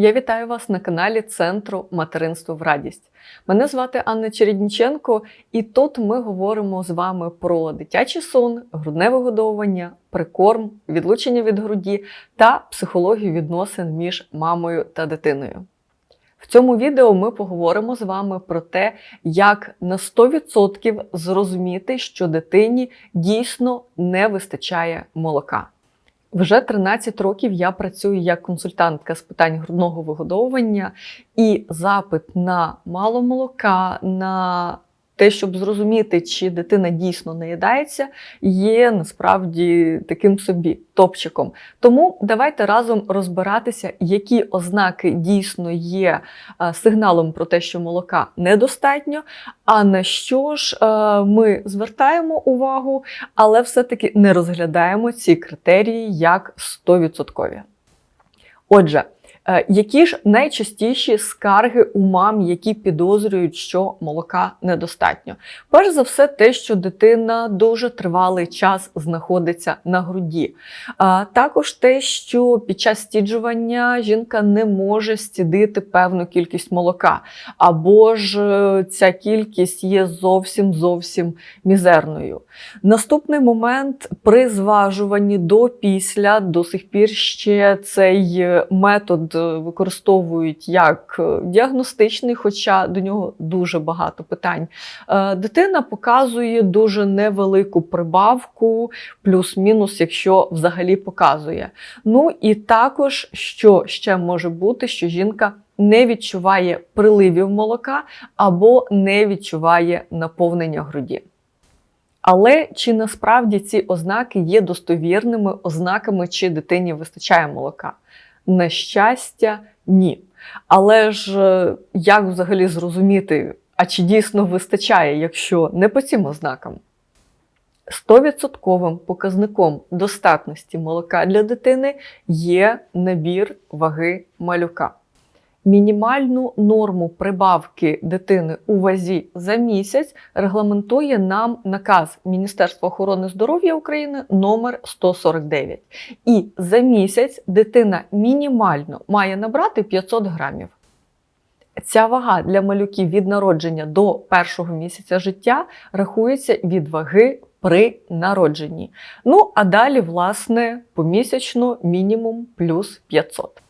Я вітаю вас на каналі Центру Материнство в Радість. Мене звати Анна Чередніченко, і тут ми говоримо з вами про дитячий сон, грудне вигодовування, прикорм, відлучення від груді та психологію відносин між мамою та дитиною. В цьому відео ми поговоримо з вами про те, як на 100% зрозуміти, що дитині дійсно не вистачає молока. Вже 13 років я працюю як консультантка з питань грудного вигодовування, і запит на мало молока, на те, щоб зрозуміти, чи дитина дійсно наїдається, є насправді таким собі топчиком. Тому давайте разом розбиратися, які ознаки дійсно є е, сигналом про те, що молока недостатньо, а на що ж е, ми звертаємо увагу, але все-таки не розглядаємо ці критерії як 100%. Отже, які ж найчастіші скарги у мам, які підозрюють, що молока недостатньо? Перш за все, те, що дитина дуже тривалий час знаходиться на груді. А також те, що під час стіджування жінка не може стідити певну кількість молока, або ж е, ця кількість є зовсім зовсім мізерною. Наступний момент при зважуванні до після до сих пір ще цей е, метод використовують як е, діагностичний, хоча до нього дуже багато питань. Е, дитина показує дуже невелику прибавку, плюс-мінус, якщо взагалі показує. Ну і також, що ще може бути, що жінка. Не відчуває приливів молока або не відчуває наповнення груді. Але чи насправді ці ознаки є достовірними ознаками, чи дитині вистачає молока? На щастя, ні. Але ж е, як взагалі зрозуміти, а чи дійсно вистачає, якщо не по цим ознакам? Стовідсотковим показником достатності молока для дитини є набір ваги малюка. Мінімальну норму прибавки дитини у вазі за місяць регламентує нам наказ Міністерства охорони здоров'я України номер 149. І за місяць дитина мінімально має набрати 500 грамів. Ця вага для малюків від народження до першого місяця життя рахується від ваги при народженні. Ну а далі, власне, помісячно мінімум плюс 500.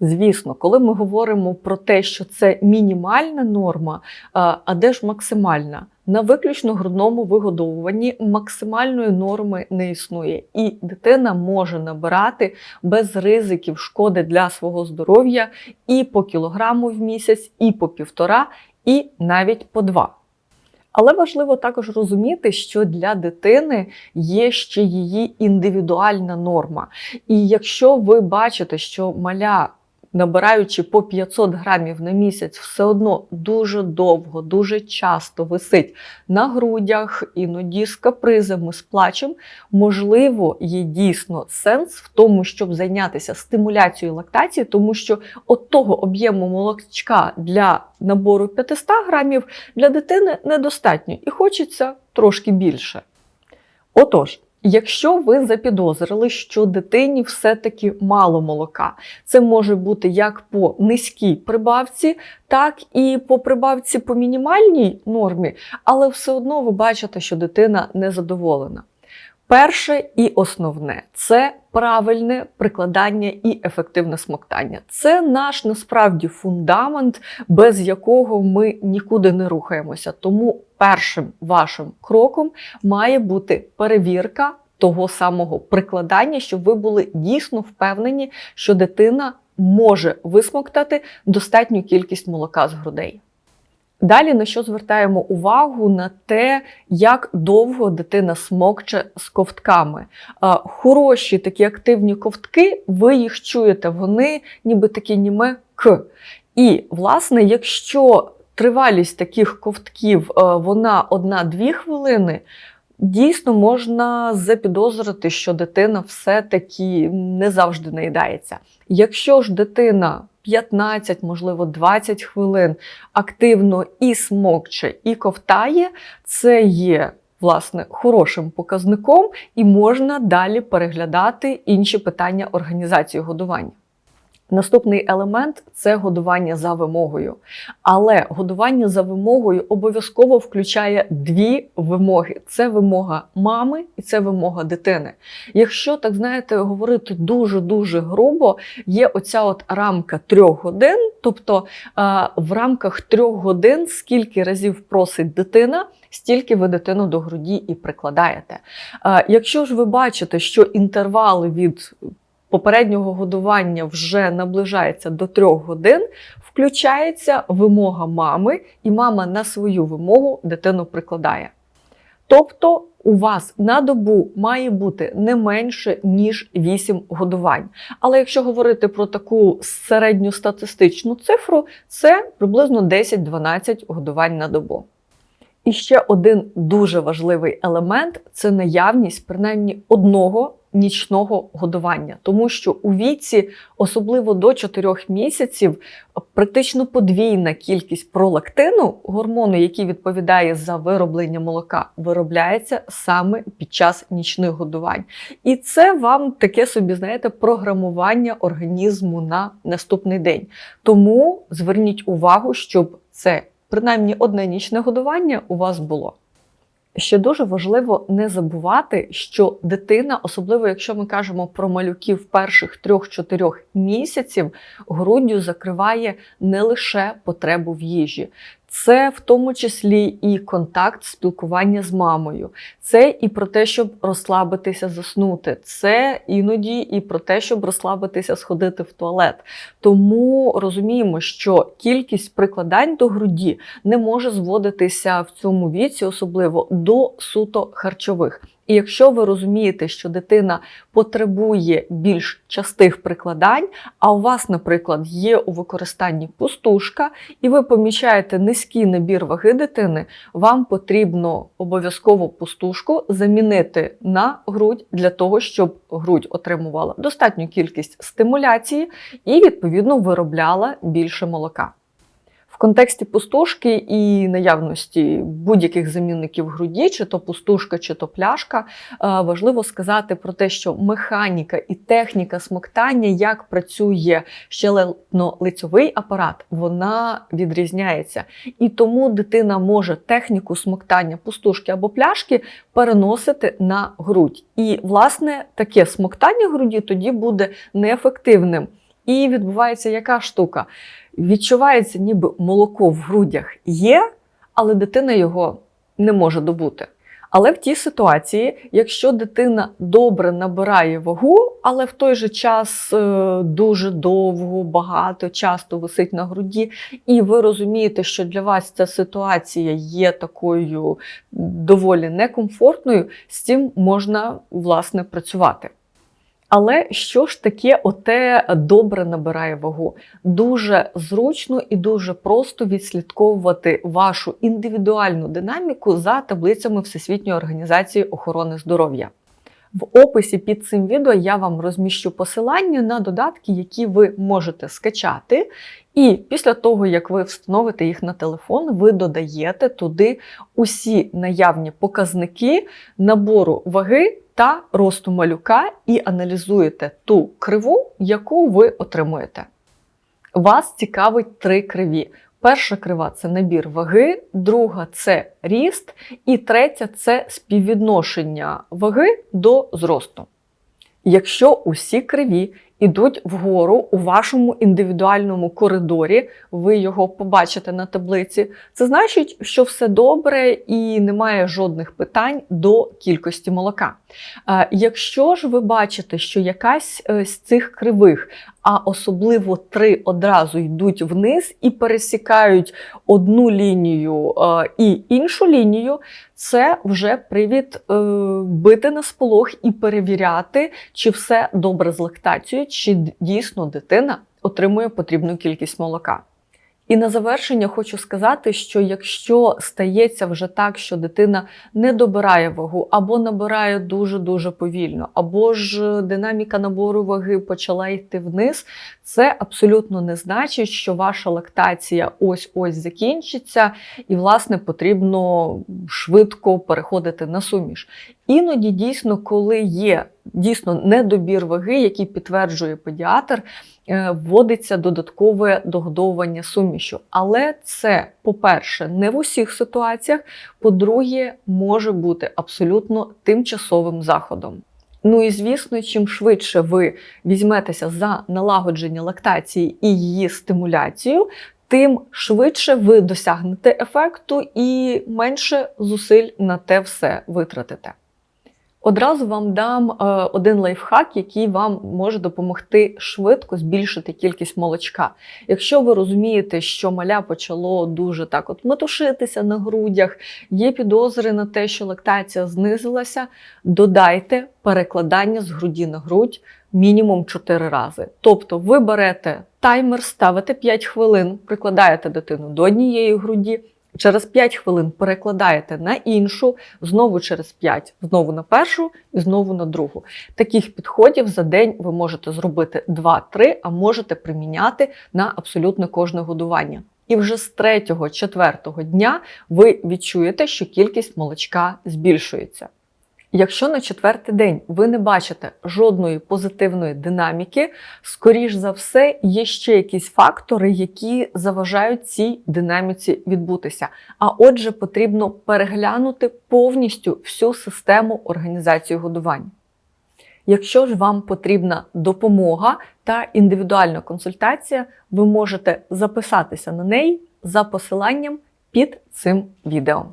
Звісно, коли ми говоримо про те, що це мінімальна норма, а де ж максимальна? На виключно грудному вигодовуванні максимальної норми не існує, і дитина може набирати без ризиків шкоди для свого здоров'я і по кілограму в місяць, і по півтора, і навіть по два. Але важливо також розуміти, що для дитини є ще її індивідуальна норма. І якщо ви бачите, що маля набираючи по 500 грамів на місяць, все одно дуже довго, дуже часто висить на грудях, іноді з капризами, з плачем, можливо, є дійсно сенс в тому, щоб зайнятися стимуляцією лактації, тому що от того об'єму молочка для набору 500 грамів для дитини недостатньо і хочеться трошки більше. Отож. Якщо ви запідозрили, що дитині все-таки мало молока, це може бути як по низькій прибавці, так і по прибавці по мінімальній нормі, але все одно ви бачите, що дитина незадоволена. Перше і основне це правильне прикладання і ефективне смоктання. Це наш насправді фундамент, без якого ми нікуди не рухаємося. Тому першим вашим кроком має бути перевірка того самого прикладання, щоб ви були дійсно впевнені, що дитина може висмоктати достатню кількість молока з грудей. Далі на що звертаємо увагу на те, як довго дитина смокче з ковтками. Хороші такі активні ковтки, ви їх чуєте, вони ніби такі німе к. І, власне, якщо тривалість таких ковтків вона 1-2 хвилини, дійсно можна запідозрити, що дитина все-таки не завжди наїдається. Якщо ж дитина 15, можливо, 20 хвилин активно і смокче, і ковтає, це є. Власне, хорошим показником, і можна далі переглядати інші питання організації годування. Наступний елемент це годування за вимогою. Але годування за вимогою обов'язково включає дві вимоги: це вимога мами і це вимога дитини. Якщо так знаєте, говорити дуже-дуже грубо, є оця от рамка трьох годин, тобто в рамках трьох годин скільки разів просить дитина. Стільки ви дитину до груді і прикладаєте. Якщо ж ви бачите, що інтервали від попереднього годування вже наближається до трьох годин, включається вимога мами, і мама на свою вимогу дитину прикладає. Тобто у вас на добу має бути не менше, ніж 8 годувань. Але якщо говорити про таку середньостатистичну цифру, це приблизно 10-12 годувань на добу. І ще один дуже важливий елемент це наявність принаймні одного нічного годування, тому що у віці, особливо до 4 місяців, практично подвійна кількість пролактину, гормону, який відповідає за вироблення молока, виробляється саме під час нічних годувань. І це вам таке собі, знаєте, програмування організму на наступний день. Тому зверніть увагу, щоб це принаймні одне нічне годування у вас було. Ще дуже важливо не забувати, що дитина, особливо якщо ми кажемо про малюків перших 3-4 місяців, груддю закриває не лише потребу в їжі. Це в тому числі і контакт, спілкування з мамою, це і про те, щоб розслабитися, заснути. Це іноді і про те, щоб розслабитися, сходити в туалет. Тому розуміємо, що кількість прикладань до груді не може зводитися в цьому віці, особливо до суто харчових. І якщо ви розумієте, що дитина потребує більш частих прикладань, а у вас, наприклад, є у використанні пустушка, і ви помічаєте низький набір ваги дитини, вам потрібно обов'язково пустушку замінити на грудь для того, щоб грудь отримувала достатню кількість стимуляції і, відповідно, виробляла більше молока. В контексті пустушки і наявності будь-яких замінників груді, чи то пустушка, чи то пляшка, е, важливо сказати про те, що механіка і техніка смоктання, як працює щелепно-лицьовий апарат, вона відрізняється. І тому дитина може техніку смоктання пустушки або пляшки переносити на грудь. І, власне, таке смоктання груді тоді буде неефективним. І відбувається яка штука? відчувається, ніби молоко в грудях є, але дитина його не може добути. Але в тій ситуації, якщо дитина добре набирає вагу, але в той же час е, дуже довго, багато, часто висить на груді, і ви розумієте, що для вас ця ситуація є такою доволі некомфортною, з цим можна власне працювати. Але що ж таке оте добре набирає вагу? Дуже зручно і дуже просто відслідковувати вашу індивідуальну динаміку за таблицями Всесвітньої організації охорони здоров'я. В описі під цим відео я вам розміщу посилання на додатки, які ви можете скачати. І після того, як ви встановите їх на телефон, ви додаєте туди усі наявні показники набору ваги та росту малюка і аналізуєте ту криву, яку ви отримуєте. Вас цікавить три криві. Перша крива це набір ваги, друга це ріст, і третя це співвідношення ваги до зросту. Якщо усі криві ідуть вгору у вашому індивідуальному коридорі, ви його побачите на таблиці, це значить, що все добре і немає жодних питань до кількості молока. Якщо ж ви бачите, що якась е, з цих кривих, а особливо три одразу йдуть вниз і пересікають одну лінію е, і іншу лінію, це вже привід е, бити на сполох і перевіряти, чи все добре з лактацією, чи дійсно дитина отримує потрібну кількість молока. І на завершення хочу сказати, що якщо стається вже так, що дитина не добирає вагу, або набирає дуже-дуже повільно, або ж динаміка набору ваги почала йти вниз, це абсолютно не значить, що ваша лактація ось-ось закінчиться, і, власне, потрібно швидко переходити на суміш. Іноді дійсно, коли є дійсно недобір ваги, який підтверджує педіатр, е, вводиться додаткове догодовування сумішю. Але це, по-перше, не в усіх ситуаціях. По-друге, може бути абсолютно тимчасовим заходом. Ну і звісно, чим швидше ви візьметеся за налагодження лактації і її стимуляцію, тим швидше ви досягнете ефекту і менше зусиль на те все витратите. Одразу вам дам е, один лайфхак, який вам може допомогти швидко збільшити кількість молочка. Якщо ви розумієте, що маля почало дуже так от метушитися на грудях, є підозри на те, що лактація знизилася, додайте перекладання з груді на грудь мінімум 4 рази. Тобто ви берете таймер, ставите 5 хвилин, прикладаєте дитину до однієї груді. Через 5 хвилин перекладаєте на іншу, знову через 5, знову на першу і знову на другу. Таких підходів за день ви можете зробити 2-3, а можете приміняти на абсолютно кожне годування. І вже з 3-4 дня ви відчуєте, що кількість молочка збільшується. Якщо на четвертий день ви не бачите жодної позитивної динаміки, скоріш за все, є ще якісь фактори, які заважають цій динаміці відбутися. А отже, потрібно переглянути повністю всю систему організації годування. Якщо ж вам потрібна допомога та індивідуальна консультація, ви можете записатися на неї за посиланням під цим відео.